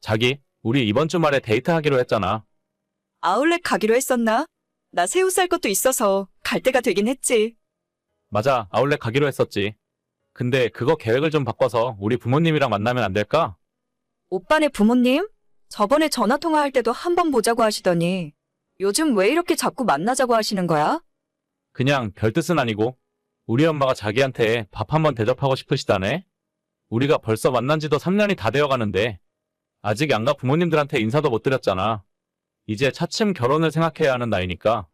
자기, 우리 이번 주말에 데이트하기로 했잖아. 아울렛 가기로 했었나? 나 새우 살 것도 있어서 갈 때가 되긴 했지. 맞아, 아울렛 가기로 했었지. 근데 그거 계획을 좀 바꿔서 우리 부모님이랑 만나면 안 될까? 오빠네 부모님? 저번에 전화 통화할 때도 한번 보자고 하시더니 요즘 왜 이렇게 자꾸 만나자고 하시는 거야? 그냥 별 뜻은 아니고 우리 엄마가 자기한테 밥 한번 대접하고 싶으시다네. 우리가 벌써 만난 지도 3년이 다 되어 가는데 아직 양가 부모님들한테 인사도 못 드렸잖아. 이제 차츰 결혼을 생각해야 하는 나이니까.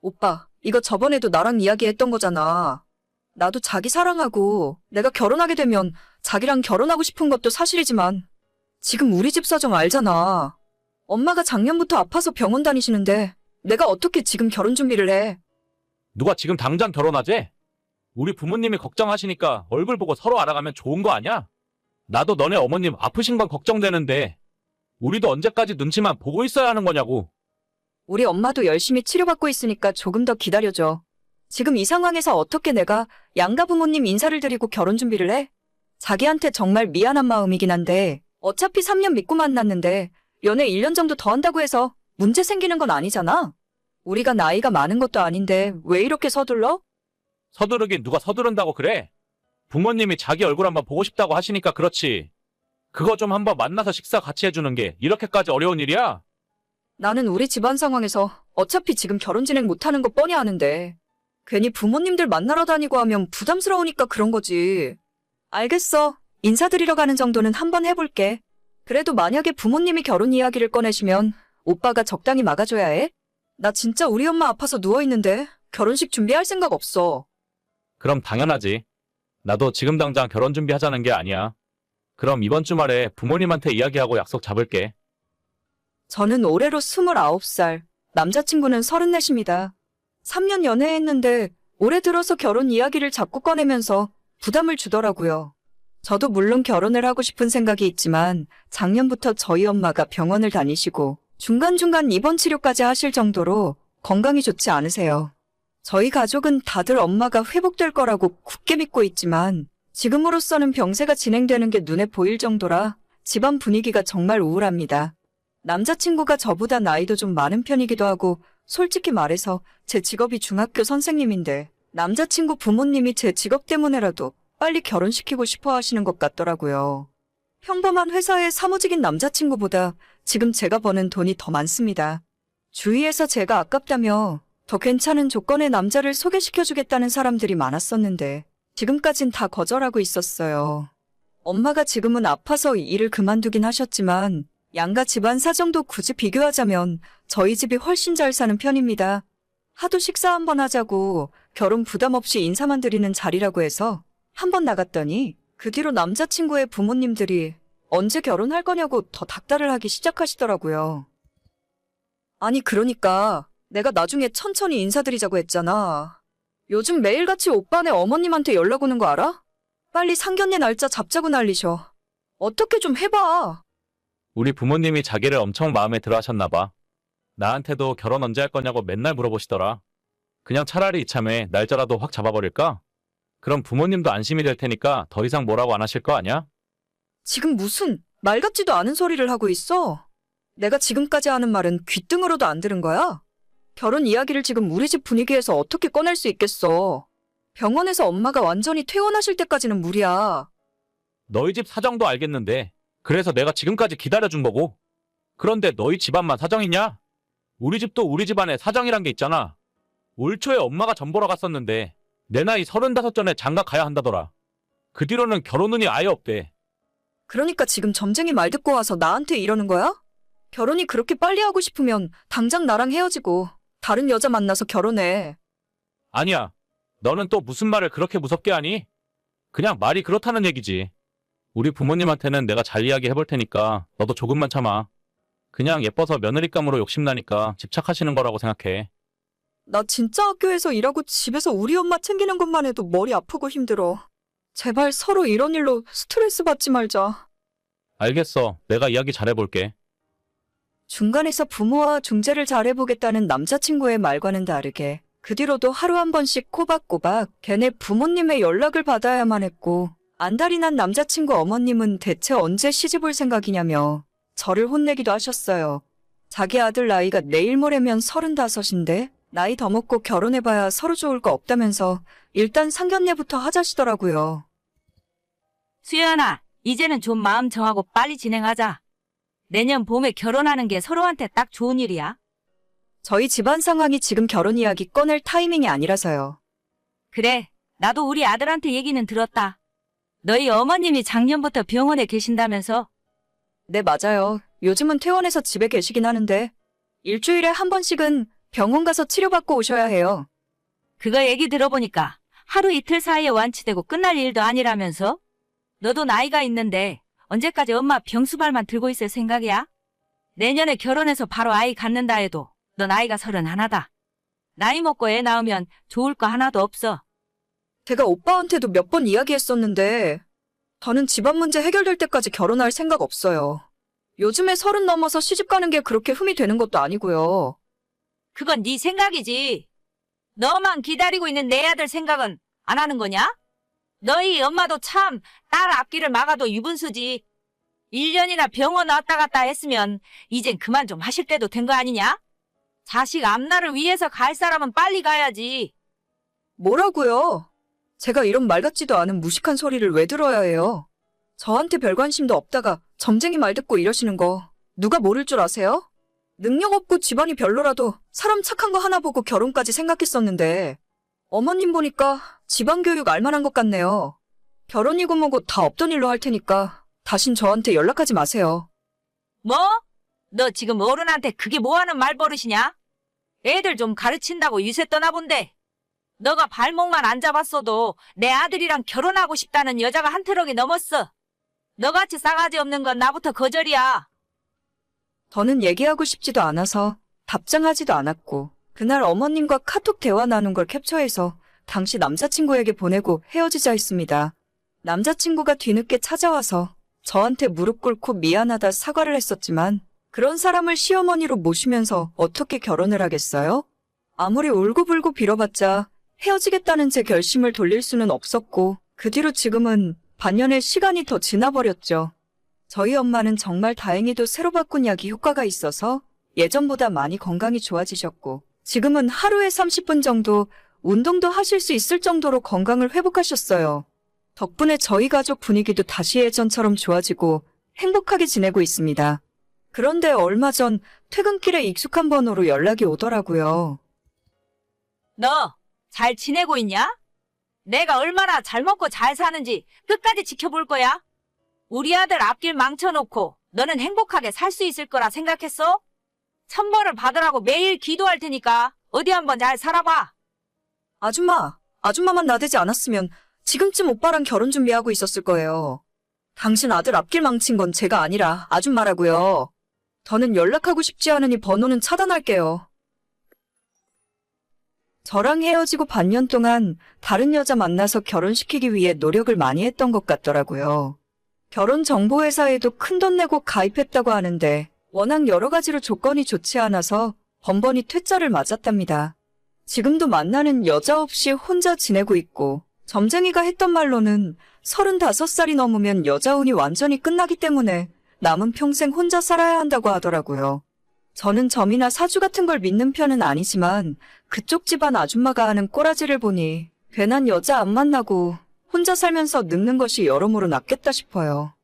오빠, 이거 저번에도 나랑 이야기했던 거잖아. 나도 자기 사랑하고 내가 결혼하게 되면 자기랑 결혼하고 싶은 것도 사실이지만 지금 우리 집 사정 알잖아. 엄마가 작년부터 아파서 병원 다니시는데 내가 어떻게 지금 결혼 준비를 해? 누가 지금 당장 결혼하재? 우리 부모님이 걱정하시니까 얼굴 보고 서로 알아가면 좋은 거 아니야? 나도 너네 어머님 아프신 건 걱정되는데 우리도 언제까지 눈치만 보고 있어야 하는 거냐고. 우리 엄마도 열심히 치료받고 있으니까 조금 더 기다려줘. 지금 이 상황에서 어떻게 내가 양가 부모님 인사를 드리고 결혼 준비를 해? 자기한테 정말 미안한 마음이긴 한데 어차피 3년 믿고 만났는데 연애 1년 정도 더 한다고 해서 문제 생기는 건 아니잖아. 우리가 나이가 많은 것도 아닌데 왜 이렇게 서둘러? 서두르긴 누가 서두른다고 그래? 부모님이 자기 얼굴 한번 보고 싶다고 하시니까 그렇지. 그거 좀 한번 만나서 식사 같이 해주는 게 이렇게까지 어려운 일이야? 나는 우리 집안 상황에서 어차피 지금 결혼 진행 못하는 거 뻔히 아는데 괜히 부모님들 만나러 다니고 하면 부담스러우니까 그런 거지. 알겠어. 인사드리러 가는 정도는 한번 해볼게. 그래도 만약에 부모님이 결혼 이야기를 꺼내시면 오빠가 적당히 막아줘야 해. 나 진짜 우리 엄마 아파서 누워있는데 결혼식 준비할 생각 없어. 그럼 당연하지. 나도 지금 당장 결혼 준비하자는 게 아니야. 그럼 이번 주말에 부모님한테 이야기하고 약속 잡을게. 저는 올해로 29살, 남자친구는 34입니다. 3년 연애했는데 올해 들어서 결혼 이야기를 자꾸 꺼내면서 부담을 주더라고요. 저도 물론 결혼을 하고 싶은 생각이 있지만 작년부터 저희 엄마가 병원을 다니시고 중간중간 입원 치료까지 하실 정도로 건강이 좋지 않으세요. 저희 가족은 다들 엄마가 회복될 거라고 굳게 믿고 있지만 지금으로서는 병세가 진행되는 게 눈에 보일 정도라 집안 분위기가 정말 우울합니다. 남자친구가 저보다 나이도 좀 많은 편이기도 하고 솔직히 말해서 제 직업이 중학교 선생님인데 남자친구 부모님이 제 직업 때문에라도 빨리 결혼시키고 싶어 하시는 것 같더라고요. 평범한 회사의 사무직인 남자친구보다 지금 제가 버는 돈이 더 많습니다. 주위에서 제가 아깝다며 더 괜찮은 조건의 남자를 소개시켜주겠다는 사람들이 많았었는데 지금까진 다 거절하고 있었어요. 엄마가 지금은 아파서 일을 그만두긴 하셨지만 양가 집안 사정도 굳이 비교하자면 저희 집이 훨씬 잘 사는 편입니다. 하도 식사 한번 하자고 결혼 부담 없이 인사만 드리는 자리라고 해서 한번 나갔더니 그 뒤로 남자친구의 부모님들이 언제 결혼할 거냐고 더 닥달을 하기 시작하시더라고요. 아니 그러니까 내가 나중에 천천히 인사드리자고 했잖아. 요즘 매일같이 오빠네 어머님한테 연락 오는 거 알아? 빨리 상견례 날짜 잡자고 난리셔. 어떻게 좀 해봐. 우리 부모님이 자기를 엄청 마음에 들어 하셨나 봐. 나한테도 결혼 언제 할 거냐고 맨날 물어보시더라. 그냥 차라리 이참에 날짜라도 확 잡아버릴까? 그럼 부모님도 안심이 될 테니까 더 이상 뭐라고 안 하실 거 아니야? 지금 무슨 말 같지도 않은 소리를 하고 있어? 내가 지금까지 하는 말은 귀등으로도 안 들은 거야? 결혼 이야기를 지금 우리 집 분위기에서 어떻게 꺼낼 수 있겠어? 병원에서 엄마가 완전히 퇴원하실 때까지는 무리야. 너희 집 사정도 알겠는데 그래서 내가 지금까지 기다려준 거고 그런데 너희 집안만 사정이냐? 우리 집도 우리 집안에 사정이란 게 있잖아 올 초에 엄마가 전 보러 갔었는데 내 나이 서른다섯 전에 장가 가야 한다더라 그 뒤로는 결혼 운이 아예 없대 그러니까 지금 점쟁이 말 듣고 와서 나한테 이러는 거야? 결혼이 그렇게 빨리 하고 싶으면 당장 나랑 헤어지고 다른 여자 만나서 결혼해. 아니야 너는 또 무슨 말을 그렇게 무섭게 하니? 그냥 말이 그렇다는 얘기지 우리 부모님한테는 내가 잘 이야기해 볼 테니까 너도 조금만 참아 그냥 예뻐서 며느리감으로 욕심나니까 집착하시는 거라고 생각해 나 진짜 학교에서 일하고 집에서 우리 엄마 챙기는 것만 해도 머리 아프고 힘들어. 제발 서로 이런 일로 스트레스 받지 말자. 알겠어 내가 이야기 잘해볼게 중간에서 부모와 중재를 잘해보겠다는 남자친구의 말과는 다르게 그 뒤로도 하루 한 번씩 꼬박꼬박 걔네 부모님의 연락을 받아야만 했고 안달이 난 남자친구 어머님은 대체 언제 시집올 생각이냐며 저를 혼내기도 하셨어요. 자기 아들 나이가 내일 모레면 서른다섯인데 나이 더 먹고 결혼해봐야 서로 좋을 거 없다면서 일단 상견례부터 하자시더라고요. 수연아, 이제는 좀 마음 정하고 빨리 진행하자. 내년 봄에 결혼하는 게 서로한테 딱 좋은 일이야. 저희 집안 상황이 지금 결혼 이야기 꺼낼 타이밍이 아니라서요. 그래, 나도 우리 아들한테 얘기는 들었다. 너희 어머님이 작년부터 병원에 계신다면서? 네, 맞아요. 요즘은 퇴원해서 집에 계시긴 하는데 일주일에 한 번씩은 병원 가서 치료받고 오셔야 해요. 그거 얘기 들어보니까 하루 이틀 사이에 완치되고 끝날 일도 아니라면서? 너도 나이가 있는데 언제까지 엄마 병수발만 들고 있을 생각이야? 내년에 결혼해서 바로 아이 갖는다 해도 너 나이가 서른 하나다. 나이 먹고 애 낳으면 좋을 거 하나도 없어. 제가 오빠한테도 몇 번 이야기했었는데 저는 집안 문제 해결될 때까지 결혼할 생각 없어요. 요즘에 서른 넘어서 시집 가는 게 그렇게 흠이 되는 것도 아니고요. 그건 네 생각이지. 너만 기다리고 있는 내 아들 생각은 안 하는 거냐? 너희 엄마도 참 딸 앞길을 막아도 유분수지. 1년이나 병원 왔다 갔다 했으면 이젠 그만 좀 하실 때도 된 거 아니냐? 자식 앞날을 위해서 갈 사람은 빨리 가야지. 뭐라고요? 제가 이런 말 같지도 않은 무식한 소리를 왜 들어야 해요? 저한테 별 관심도 없다가 점쟁이 말 듣고 이러시는 거 누가 모를 줄 아세요? 능력 없고 집안이 별로라도 사람 착한 거 하나 보고 결혼까지 생각했었는데 어머님 보니까 집안 교육 알만한 것 같네요. 결혼이고 뭐고 다 없던 일로 할 테니까 다신 저한테 연락하지 마세요. 뭐? 너 지금 어른한테 그게 뭐하는 말버릇이냐? 애들 좀 가르친다고 유세 떠나본데. 너가 발목만 안 잡았어도 내 아들이랑 결혼하고 싶다는 여자가 한 트럭이 넘었어. 너같이 싸가지 없는 건 나부터 거절이야. 저는 얘기하고 싶지도 않아서 답장하지도 않았고 그날 어머님과 카톡 대화 나눈 걸 캡처해서 당시 남자친구에게 보내고 헤어지자 했습니다. 남자친구가 뒤늦게 찾아와서 저한테 무릎 꿇고 미안하다 사과를 했었지만 그런 사람을 시어머니로 모시면서 어떻게 결혼을 하겠어요? 아무리 울고불고 빌어봤자 헤어지겠다는 제 결심을 돌릴 수는 없었고 그 뒤로 지금은 반년의 시간이 더 지나버렸죠. 저희 엄마는 정말 다행히도 새로 바꾼 약이 효과가 있어서 예전보다 많이 건강이 좋아지셨고 지금은 하루에 30분 정도 운동도 하실 수 있을 정도로 건강을 회복하셨어요. 덕분에 저희 가족 분위기도 다시 예전처럼 좋아지고 행복하게 지내고 있습니다. 그런데 얼마 전 퇴근길에 익숙한 번호로 연락이 오더라고요. 너 잘 지내고 있냐? 내가 얼마나 잘 먹고 잘 사는지 끝까지 지켜볼 거야. 우리 아들 앞길 망쳐놓고 너는 행복하게 살 수 있을 거라 생각했어? 천벌을 받으라고 매일 기도할 테니까 어디 한번 잘 살아봐. 아줌마, 아줌마만 나대지 않았으면 지금쯤 오빠랑 결혼 준비하고 있었을 거예요. 당신 아들 앞길 망친 건 제가 아니라 아줌마라고요. 저는 연락하고 싶지 않으니 번호는 차단할게요. 저랑 헤어지고 반년 동안 다른 여자 만나서 결혼시키기 위해 노력을 많이 했던 것 같더라고요. 결혼 정보회사에도 큰 돈 내고 가입했다고 하는데 워낙 여러 가지로 조건이 좋지 않아서 번번이 퇴짜를 맞았답니다. 지금도 만나는 여자 없이 혼자 지내고 있고 점쟁이가 했던 말로는 35살이 넘으면 여자 운이 완전히 끝나기 때문에 남은 평생 혼자 살아야 한다고 하더라고요. 저는 점이나 사주 같은 걸 믿는 편은 아니지만 그쪽 집안 아줌마가 하는 꼬라지를 보니 괜한 여자 안 만나고 혼자 살면서 늙는 것이 여러모로 낫겠다 싶어요.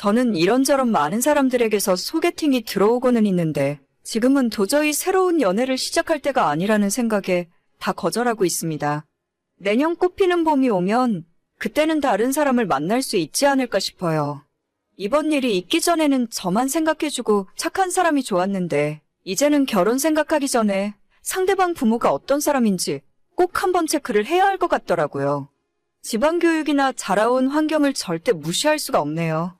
저는 이런저런 많은 사람들에게서 소개팅이 들어오고는 있는데 지금은 도저히 새로운 연애를 시작할 때가 아니라는 생각에 다 거절하고 있습니다. 내년 꽃피는 봄이 오면 그때는 다른 사람을 만날 수 있지 않을까 싶어요. 이번 일이 있기 전에는 저만 생각해주고 착한 사람이 좋았는데 이제는 결혼 생각하기 전에 상대방 부모가 어떤 사람인지 꼭 한번 체크를 해야 할 것 같더라고요. 집안 교육이나 자라온 환경을 절대 무시할 수가 없네요.